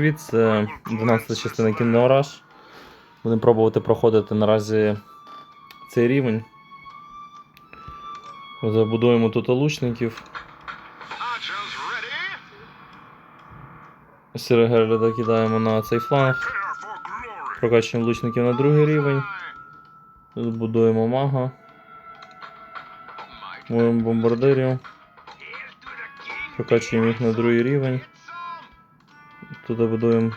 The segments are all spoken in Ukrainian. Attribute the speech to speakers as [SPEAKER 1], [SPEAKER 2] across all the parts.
[SPEAKER 1] Привіт, це 12 частина Кінораж. Будемо пробувати проходити наразі цей рівень. Забудуємо тут лучників. Сірегерда кидаємо на цей фланг. Прокачуємо лучників на другий рівень. Тут будуємо мага. Будуємо бомбардирів. Прокачуємо їх на другий рівень. Тут будуємо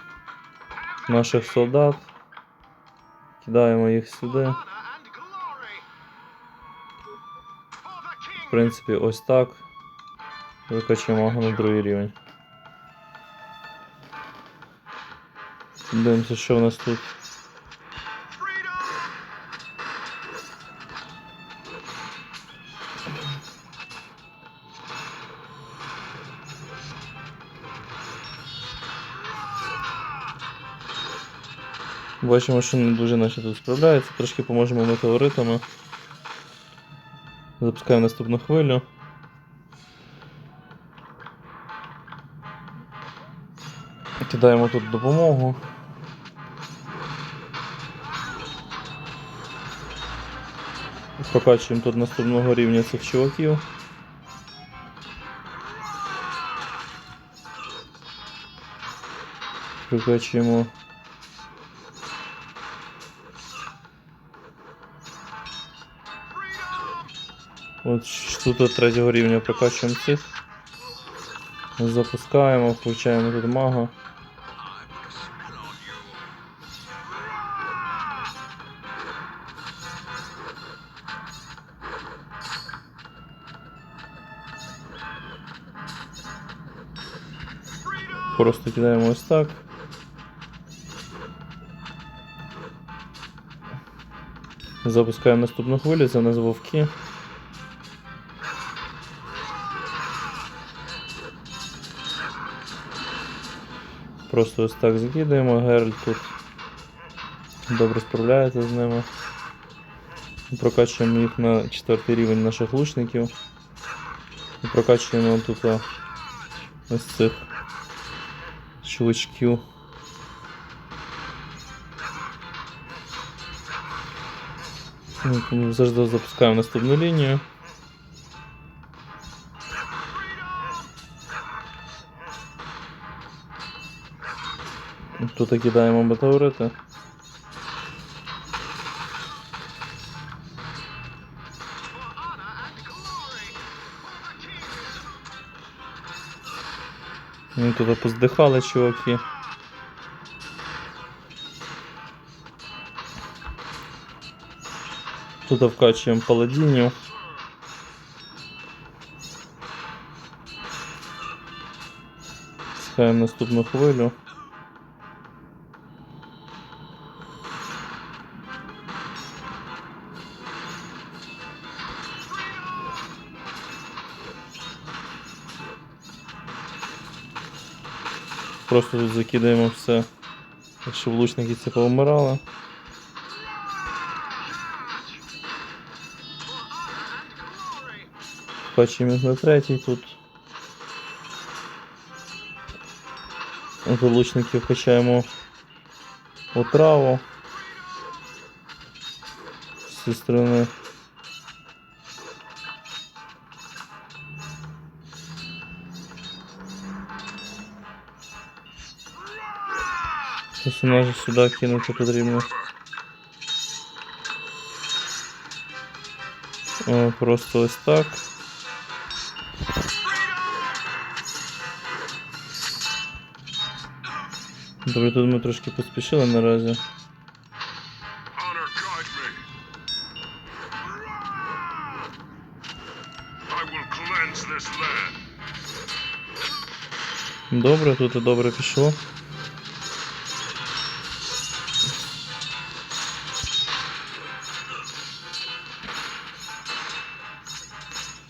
[SPEAKER 1] наших солдат. Кидаємо їх сюди. В принципі, ось так. Викачуємо на другий рівень. Дивимося, що в нас тут. Бачимо, що не дуже наче тут справляється. Трошки поможемо метеоритами. Запускаємо наступну хвилю. Кидаємо тут допомогу. Прокачуємо тут наступного рівня цих чуваків. Прокачуємо От тут третього рівня прокачуємо цих. Запускаємо, включаємо тут мага. Просто кидаємо ось так. Запускаємо наступну хвилю, це нас вовки. Просто ось так закидаємо, Геральт тут добре справляється з ними. Прокачуємо їх на четвертий рівень наших лучників. Прокачуємо тут ось цих чувачків. Ну, Завжди запускаємо наступну лінію. Тут кидаємо метеорити. Ну, тут поздихали чуваки. Тут вкачуємо паладінів. Чекаємо наступну хвилю. Просто тут закидаємо все, якщо влучники це повмирали. Бачимо на третій тут. Вилучників качаємо отраву з цієї сторони. Персонажа сюди кинути потрібно. О, просто ось так. Добре, тут ми трошки поспішили наразі.
[SPEAKER 2] Honor guide me. I will cleanse this land.
[SPEAKER 1] Добре, тут і добре пішло.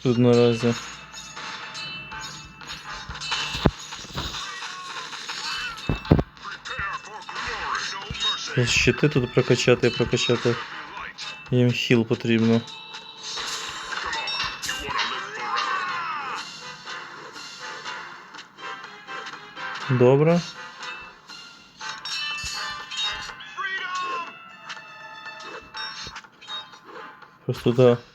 [SPEAKER 1] тут наразі. Щити тут прокачати, прокачати. Їм хіл потрібно. Добре. Просто да.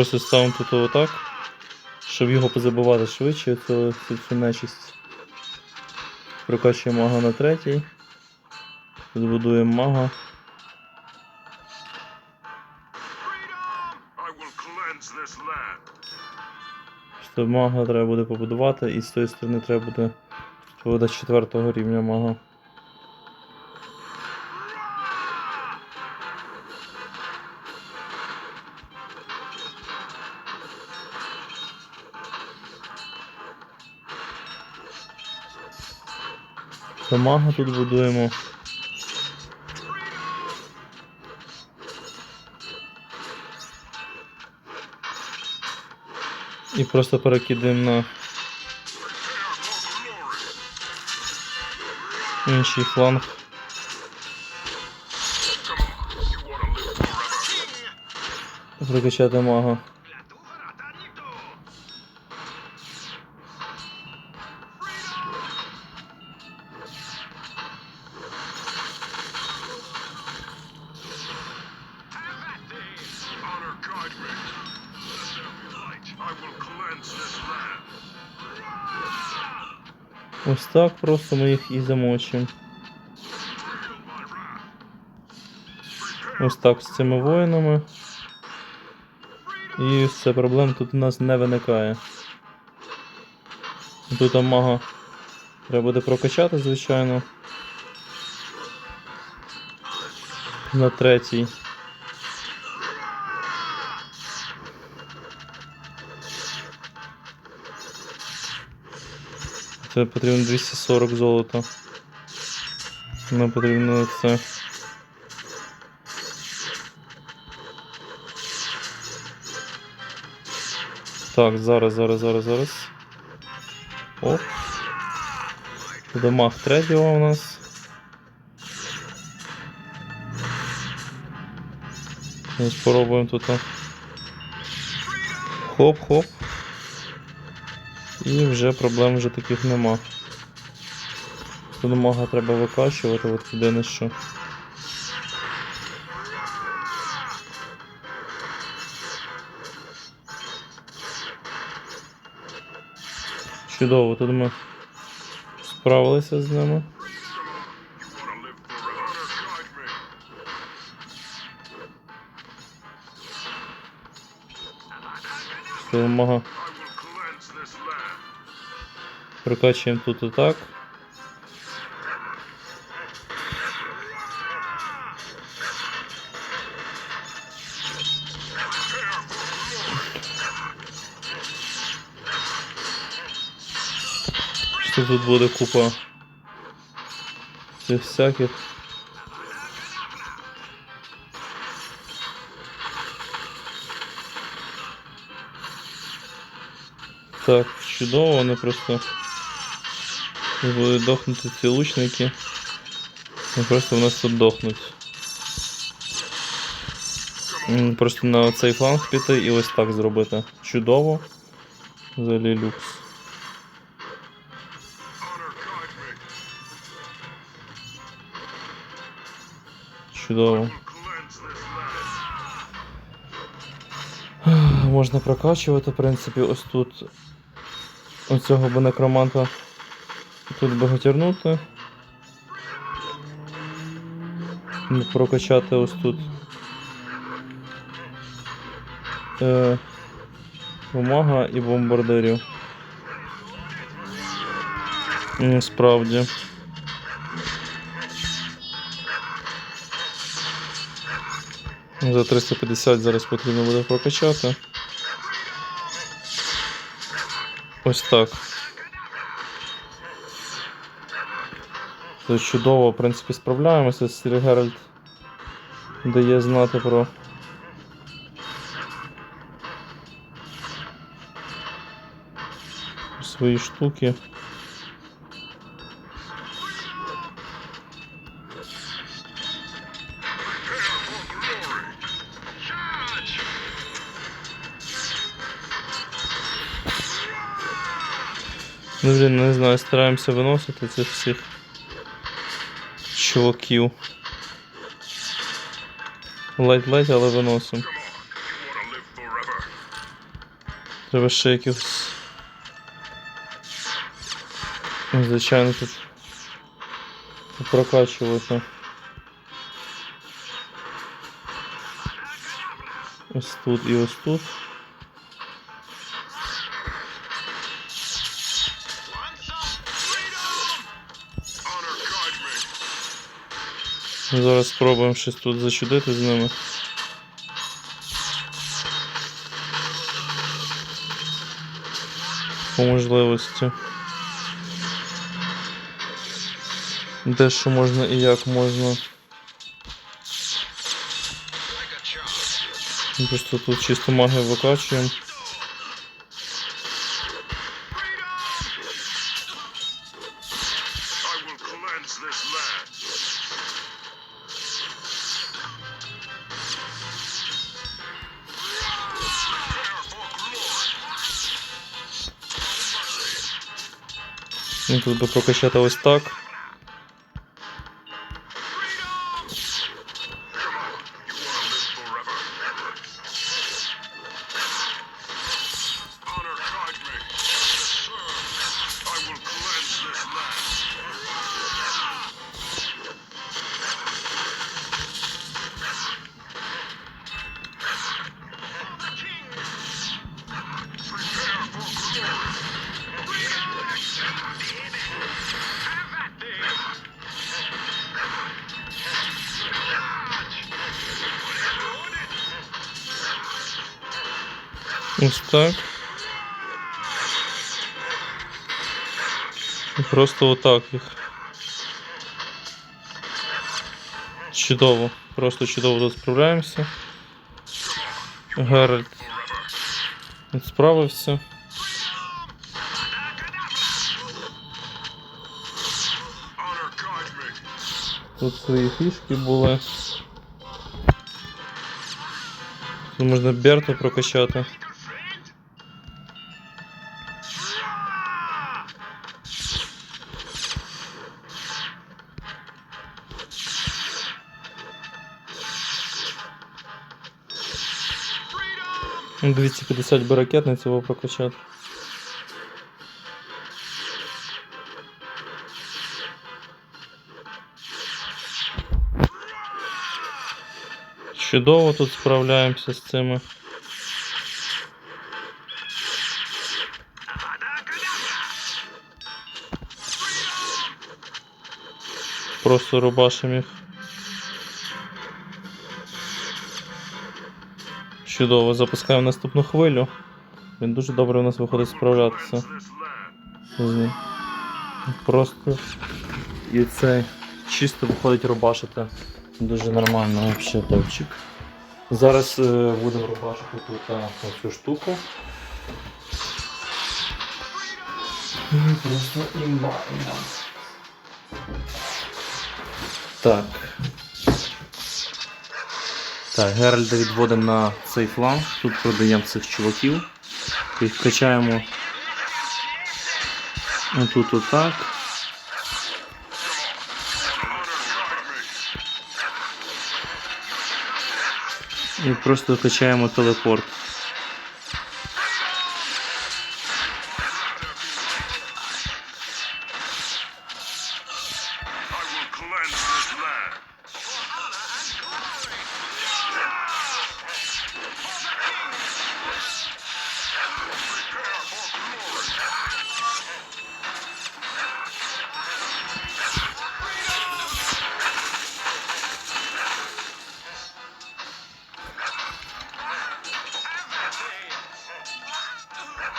[SPEAKER 1] Просто ставимо тут отак, щоб його позабивати швидше, цю, цю, нечисть. Прокачуємо мага на третій. Тут будуємо мага. Мага треба буде побудувати, і з тої сторони треба буде побудувати четвертого рівня мага. То тут будуємо. І просто перекидаємо на інший фланг. Прокачати мага. Так просто ми їх і замочимо. Ось так з цими воїнами. І все, проблем тут у нас не виникає. Тут мага треба буде прокачати, звичайно. На третій. Це потрібно 240 золота. Нам потрібно це. Так, зараз, зараз, зараз, зараз. Оп. Буде мах третього у нас. Ми спробуємо тут. Хоп-хоп. І вже проблем вже таких нема. Тут мага треба викачувати, от єдине що. Чудово, тут ми справилися з ними.
[SPEAKER 2] You want
[SPEAKER 1] прокачуємо тут і так. Що тут буде купа цих всяких. Так, чудово, вони просто будуть дохнути ці лучники. Вони просто в нас тут дохнуть. Просто на цей фланг піти і ось так зробити. Чудово. Взагалі люкс. Чудово. Можна прокачувати, в принципі, ось тут оцього би некроманта тут би гатірнути. Ну, Прокачати ось тут. Е, бумага і бомбардирів. Справді. За 350 зараз потрібно буде прокачати. Ось так. Чудово, в принципі, справляємося. Сір Геральт дає знати про. Свої штуки. Ну, блін, не знаю, стараємося виносити цих всіх чуваків. Ледь-ледь, але виносимо. Треба ще якихось. Звичайно, тут прокачувати. Ось тут і ось тут. Зараз спробуємо щось тут зачудити з ними. По можливості. Де що можна і як можна. Просто тут чисто магію викачуємо. Тут би прокачати ось так. Так. І просто отак їх. Чудово. Просто чудово тут справляємося. Геральт справився. Тут свої фішки були. Тут можна Берта прокачати. 250 би ракетниць його прокачати. Чудово тут справляємося з цими. Просто рубашим їх. Чудово, запускаємо наступну хвилю. Він дуже добре у нас виходить справлятися. Просто і це чисто виходить рубашити. Дуже нормально, взагалі топчик. Зараз е, будемо рубашити тут цю штуку. І просто імба. Так. Так, Геральда відводимо на цей фланг. Тут продаємо цих чуваків. Їх качаємо тут отак. І просто качаємо телепорт.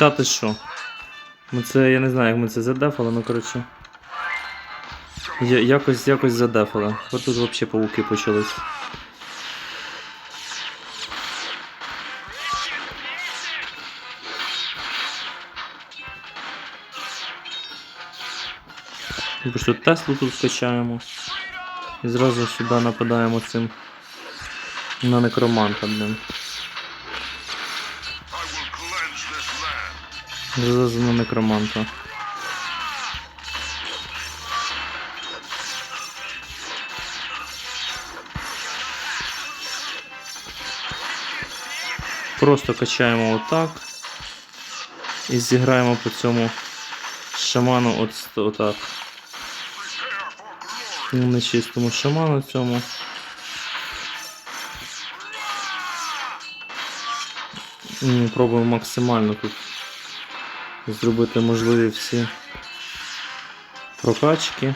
[SPEAKER 1] Та ти що? Ми це, я не знаю, як ми це задефали, ну коротше. Я, якось, якось задефали. От тут взагалі пауки почались. Ми Просто Теслу тут скачаємо. І зразу сюди нападаємо цим на некроманта, блін. Вже на некроманта. Просто качаємо отак і зіграємо по цьому шаману от, отак. Нечистому шаману цьому. Пробуємо максимально тут зробити можливі всі прокачки.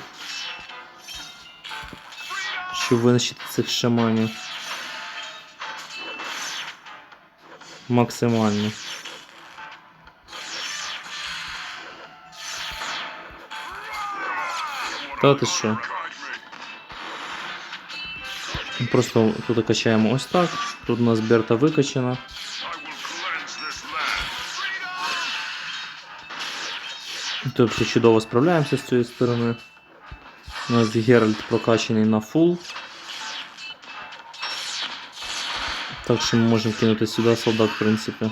[SPEAKER 1] Щоб винищити цих шаманів. Максимально. Та ти що? Просто тут качаємо ось так. Тут у нас Берта викачана. Тут чудово справляємося з цієї сторони. У нас Геральт прокачаний на фул. Так що ми можемо кинути сюди солдат, в принципі.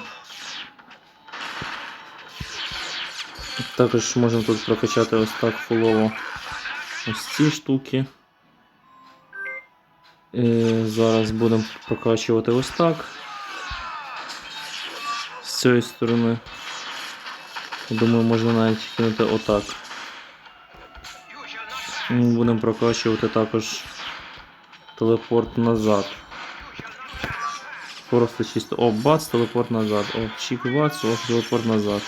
[SPEAKER 1] Також можемо тут прокачати ось так фулово ось ці штуки. І зараз будемо прокачувати ось так. З цієї сторони. Думаю, можна навіть кинути отак. Ми Будемо прокачувати також телепорт назад. Просто чисто. О, бац, телепорт назад. О, чик бац, о, телепорт назад.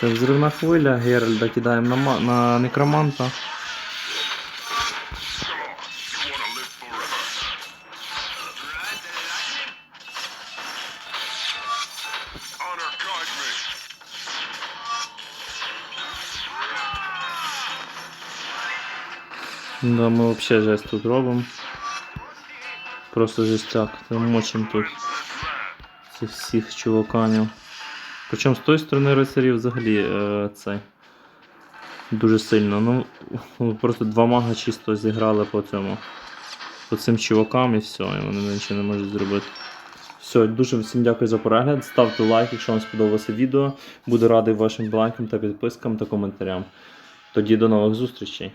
[SPEAKER 1] Так, взривна хвиля, Геральда кидаємо на, на некроманта. Да, ми взагалі жесть тут робимо. Просто жестяк. Ми мочимо тут цих всіх чуваканів. Причому з тої сторони рицарів взагалі е, цей. Дуже сильно. Ну, просто два мага чисто зіграли по цьому. По цим чувакам і все, і вони нічого не можуть зробити. Все, дуже всім дякую за перегляд. Ставте лайк, якщо вам сподобалося відео. Буду радий вашим лайкам та підпискам та коментарям. Тоді до нових зустрічей.